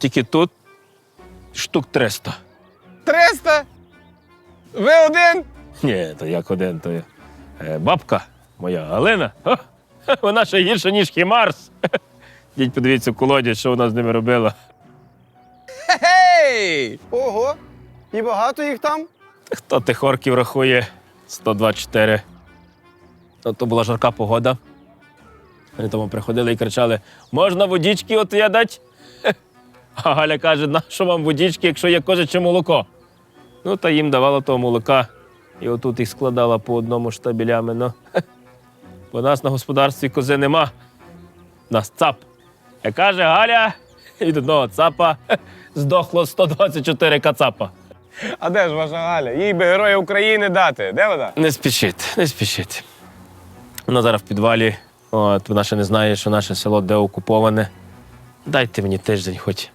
Тільки тут штук 300. 300? Ви один? Ні, то як один, то е, бабка моя Галина. О, вона ще гірша, ніж Хімарс. Дідь, подивіться в колоді, що вона з ними робила. Гей! Ого! І багато їх там? Хто тих орків рахує? 124. Ну, то була жарка погода. Вони тому приходили і кричали: можна водічки от я дать? А Галя каже, на що вам водічки, якщо є козяче молоко? Ну, та їм давала того молока. І отут їх складала по одному штабелями. Ну. Бо нас на господарстві кози нема. Нас цап. Як каже Галя, від одного цапа здохло 124 кацапа. А де ж ваша Галя? Їй би Героя України дати. Де вона? Не спішіть, не спішіть. Вона зараз в підвалі. От, вона ще не знає, що наше село де окуповане. Дайте мені тиждень хоч.